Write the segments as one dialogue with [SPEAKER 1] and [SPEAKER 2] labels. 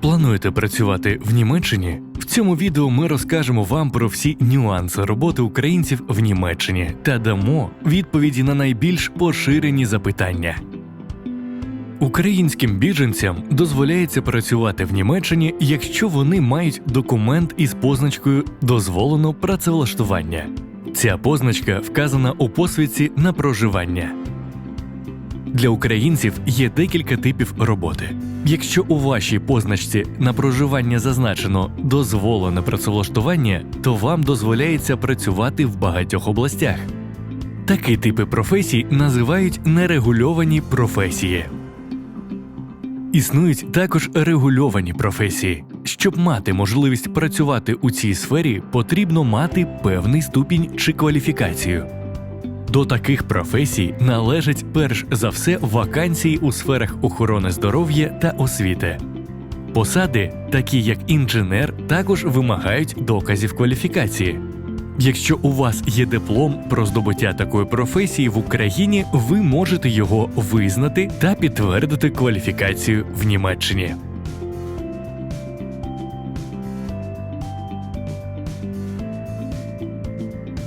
[SPEAKER 1] Плануєте працювати в Німеччині? В цьому відео ми розкажемо вам про всі нюанси роботи українців в Німеччині та дамо відповіді на найбільш поширені запитання. Українським біженцям дозволяється працювати в Німеччині, якщо вони мають документ із позначкою Дозволено працевлаштування. Ця позначка вказана у посвідці на проживання. Для українців є декілька типів роботи. Якщо у вашій позначці на проживання зазначено дозволене працевлаштування, то вам дозволяється працювати в багатьох областях. Такі типи професій називають нерегульовані професії. Існують також регульовані професії. Щоб мати можливість працювати у цій сфері, потрібно мати певний ступінь чи кваліфікацію. До таких професій належать перш за все вакансії у сферах охорони здоров'я та освіти. Посади, такі як інженер, також вимагають доказів кваліфікації. Якщо у вас є диплом про здобуття такої професії в Україні, ви можете його визнати та підтвердити кваліфікацію в Німеччині.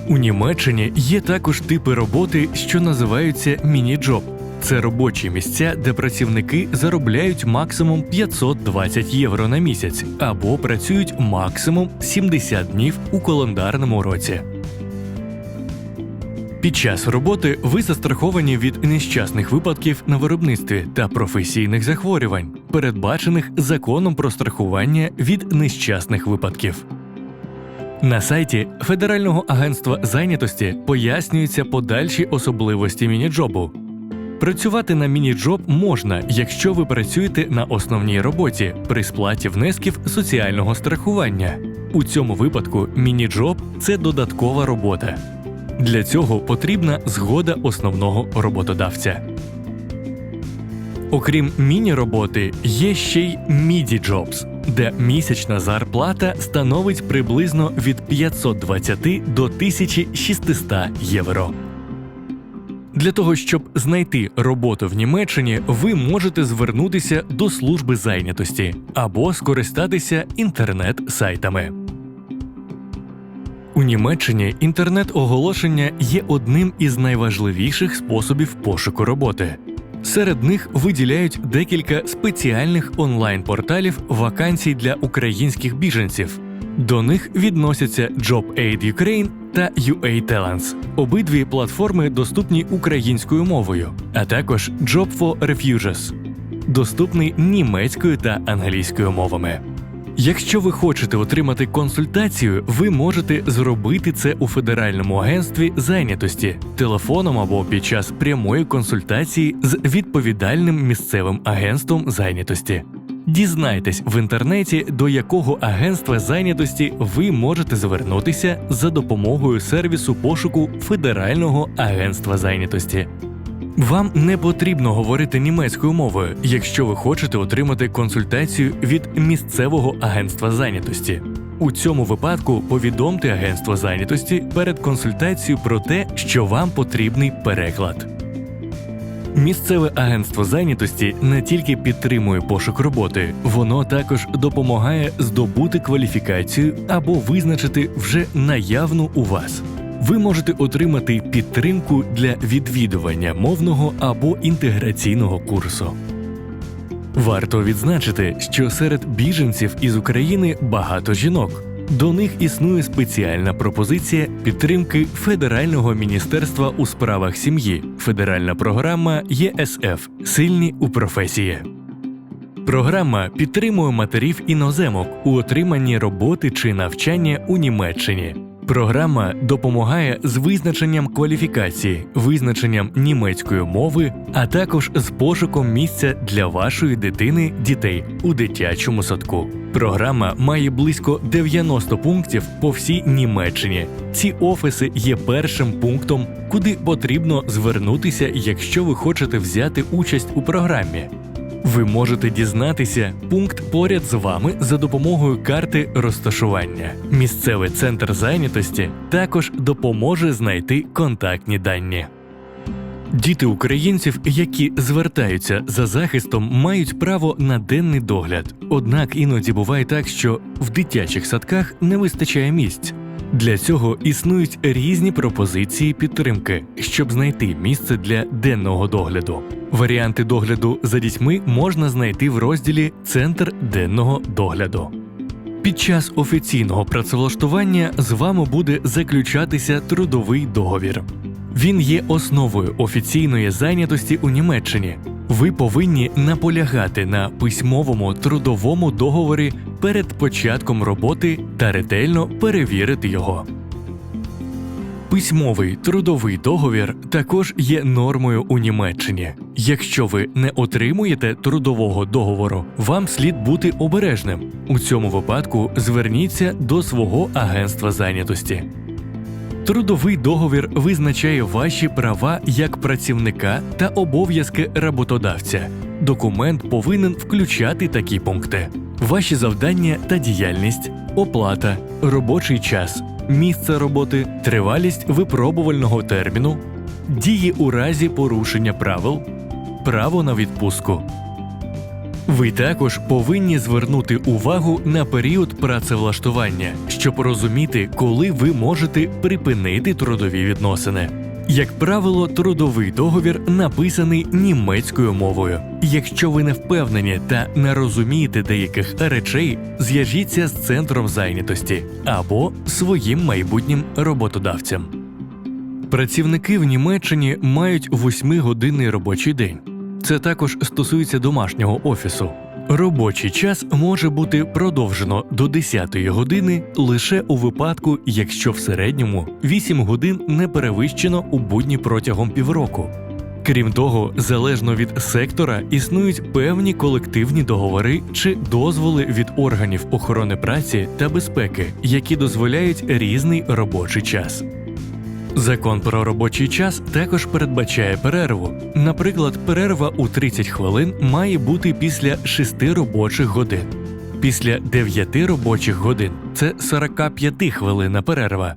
[SPEAKER 1] У Німеччині є також типи роботи, що називаються міні-джоб. Це робочі місця, де працівники заробляють максимум 520 євро на місяць або працюють максимум 70 днів у календарному році. Під час роботи ви застраховані від нещасних випадків на виробництві та професійних захворювань, передбачених законом про страхування від нещасних випадків. На сайті Федерального агентства зайнятості пояснюються подальші особливості мініджобу. Працювати на мініджоб можна, якщо ви працюєте на основній роботі при сплаті внесків соціального страхування. У цьому випадку мініджоб це додаткова робота. Для цього потрібна згода основного роботодавця. Окрім міні-роботи, є ще й міді-джобс, де місячна зарплата становить приблизно від 520 до 1600 євро. Для того, щоб знайти роботу в Німеччині, ви можете звернутися до служби зайнятості або скористатися інтернет-сайтами. У Німеччині інтернет-оголошення є одним із найважливіших способів пошуку роботи. Серед них виділяють декілька спеціальних онлайн-порталів вакансій для українських біженців. До них відносяться JobAid Ukraine та UA Talents. Обидві платформи доступні українською мовою, а також Job for Refugees, доступний німецькою та англійською мовами. Якщо ви хочете отримати консультацію, ви можете зробити це у Федеральному агентстві зайнятості телефоном або під час прямої консультації з відповідальним місцевим агентством зайнятості. Дізнайтесь в інтернеті, до якого агентства зайнятості ви можете звернутися за допомогою сервісу пошуку Федерального агентства зайнятості. Вам не потрібно говорити німецькою мовою, якщо ви хочете отримати консультацію від місцевого агентства зайнятості. У цьому випадку повідомте агентство зайнятості перед консультацією про те, що вам потрібний переклад. Місцеве агентство зайнятості не тільки підтримує пошук роботи, воно також допомагає здобути кваліфікацію або визначити вже наявну у вас. Ви можете отримати підтримку для відвідування мовного або інтеграційного курсу. Варто відзначити, що серед біженців із України багато жінок. До них існує спеціальна пропозиція підтримки Федерального міністерства у справах сім'ї, федеральна програма ЄСФ Сильні у професії. Програма підтримує матерів іноземок у отриманні роботи чи навчання у Німеччині. Програма допомагає з визначенням кваліфікації, визначенням німецької мови, а також з пошуком місця для вашої дитини дітей у дитячому садку. Програма має близько 90 пунктів по всій Німеччині. Ці офіси є першим пунктом, куди потрібно звернутися, якщо ви хочете взяти участь у програмі. Ви можете дізнатися пункт поряд з вами за допомогою карти розташування. Місцевий центр зайнятості також допоможе знайти контактні дані. Діти українців, які звертаються за захистом, мають право на денний догляд. Однак іноді буває так, що в дитячих садках не вистачає місць. Для цього існують різні пропозиції підтримки, щоб знайти місце для денного догляду. Варіанти догляду за дітьми можна знайти в розділі Центр денного догляду. Під час офіційного працевлаштування з вами буде заключатися трудовий договір. Він є основою офіційної зайнятості у Німеччині. Ви повинні наполягати на письмовому трудовому договорі перед початком роботи та ретельно перевірити його. Письмовий трудовий договір також є нормою у Німеччині. Якщо ви не отримуєте трудового договору, вам слід бути обережним. У цьому випадку зверніться до свого агентства зайнятості. Трудовий договір визначає ваші права як працівника та обов'язки роботодавця. Документ повинен включати такі пункти: ваші завдання та діяльність, оплата, робочий час, місце роботи, тривалість випробувального терміну, дії у разі порушення правил, право на відпустку. Ви також повинні звернути увагу на період працевлаштування, щоб розуміти, коли ви можете припинити трудові відносини. Як правило, трудовий договір написаний німецькою мовою. Якщо ви не впевнені та не розумієте деяких речей, зв'яжіться з центром зайнятості або своїм майбутнім роботодавцем. Працівники в Німеччині мають 8-годинний робочий день. Це також стосується домашнього офісу. Робочий час може бути продовжено до 10 години лише у випадку, якщо в середньому 8 годин не перевищено у будні протягом півроку. Крім того, залежно від сектора існують певні колективні договори чи дозволи від органів охорони праці та безпеки, які дозволяють різний робочий час. Закон про робочий час також передбачає перерву. Наприклад, перерва у 30 хвилин має бути після 6 робочих годин. Після 9 робочих годин це 45 хвилина перерва.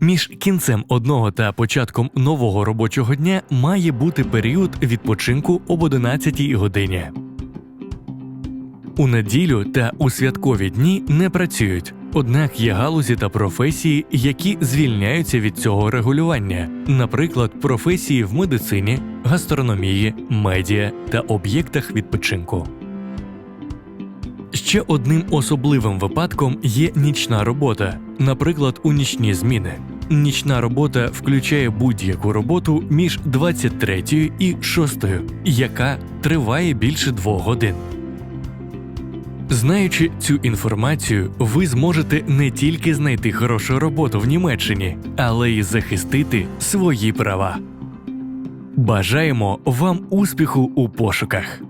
[SPEAKER 1] Між кінцем одного та початком нового робочого дня має бути період відпочинку об 11 годині. У неділю та у святкові дні не працюють. Однак є галузі та професії, які звільняються від цього регулювання, наприклад, професії в медицині, гастрономії, медіа та об'єктах відпочинку. Ще одним особливим випадком є нічна робота, наприклад, у нічні зміни. Нічна робота включає будь-яку роботу між 23 і 6, яка триває більше двох годин. Знаючи цю інформацію, ви зможете не тільки знайти хорошу роботу в Німеччині, але й захистити свої права. Бажаємо вам успіху у пошуках.